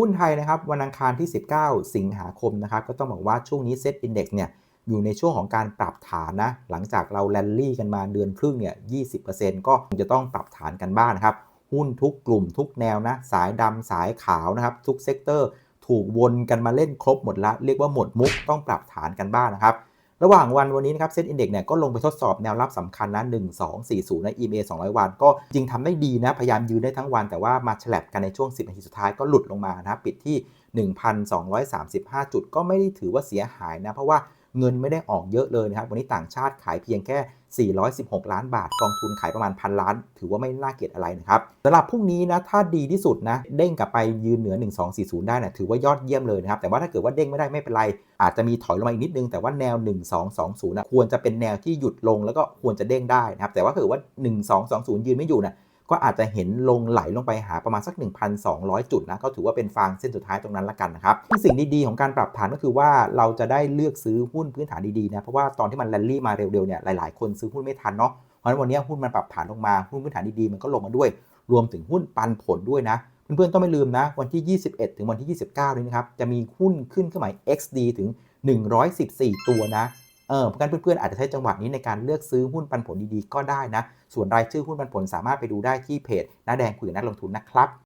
หุ้นไทยนะครับวันอังคารที่ 19 สิงหาคมนะครับก็ต้องบอกว่าช่วงนี้เซ็ตอินดี x เนี่ยอยู่ในช่วงของการปรับฐานนะหลังจากเราแลนดี่กันมาเดือนครึ่งเนี่ย 20%ก็จะต้องปรับฐานกันบ้างนนะครับ หุ้นทุกกลุ่มทุกแนวนะ สายดำสายขาวนะครับ ทุกเซกเตอร์ถูกวนกันมาเล่นครบหมดละ เรียกว่าหมดมุกต้องปรับฐานกันบ้างนะครับ ระหว่างวันวันนี้นะครับเซ็ตอินเด็กซ์เนี่ยก็ลงไปทดสอบแนวรับสำคัญนะ1 2 4 0ใน EMA 200 วัน ก็จริงทำได้ดีนะ พยายามยืนได้ทั้งวัน แต่ว่ามาฉลับกันในช่วง 10 นาทีสุดท้ายก็หลุดลงมานะปิดที่ 1,235 จุดก็ไม่ได้ถือว่าเสียหายนะ เพราะว่า เงินไม่ได้ออกเยอะเลยนะครับ วันนี้ต่างชาติขายเพียงแค่ 416 ล้านบาท กองทุนขายประมาณพันล้าน ถือว่าไม่น่าเกลียดอะไรนะครับสำหรับพรุ่งนี้นะ ถ้าดีที่สุดนะ เด้งกลับไปยืนเหนือ 1240 ได้นะถือว่ายอดเยี่ยมเลยนะครับ แต่ว่าถ้าเกิดว่าเด้งไม่ได้ไม่เป็นไร อาจจะมีถอยลงมาอีกนิดนึง แต่ว่าแนว 1220นะควรจะเป็นแนวที่หยุดลงแล้วก็ควรจะเด้งได้นะครับ แต่ว่าถ้าเกิดว่า 1220 ยืนไม่อยู่นะ ก็อาจจะเห็นลงไหลลงไปหาประมาณสัก 1,200 จุดนะก็ถือว่าเป็นฟางเส้นสุดท้ายตรงนั้นละกันนะครับสิ่งดีๆของการปรับฐานก็คือว่าเราจะได้เลือกซื้อหุ้นพื้นฐานดีๆนะเพราะว่าตอนที่มันแรลลี่มาเร็วๆเนี่ยหลายๆ คนซื้อหุ้นไม่ทันเนาะเพราะฉะนั้นวันนี้หุ้นมันปรับฐานลงมาหุ้นพื้นฐานดีๆมันก็ลงมาด้วย รวมถึงหุ้นปันผลด้วยนะเพื่อนๆต้องไม่ลืมนะวันที่ 21 ถึงวันที่ 29นี้นะครับจะมีหุ้นขึ้นเครื่องหมาย XD ถึง 114 ตัวนะ เออเพราะงั้นเพื่อนๆอาจจะใช้จังหวะนี้ในการเลือกซื้อหุ้นปันผลดีๆก็ได้นะ ส่วนรายชื่อหุ้นปันผลสามารถไปดูได้ที่เพจน้าแดงคุยกับนักลงทุนนะครับ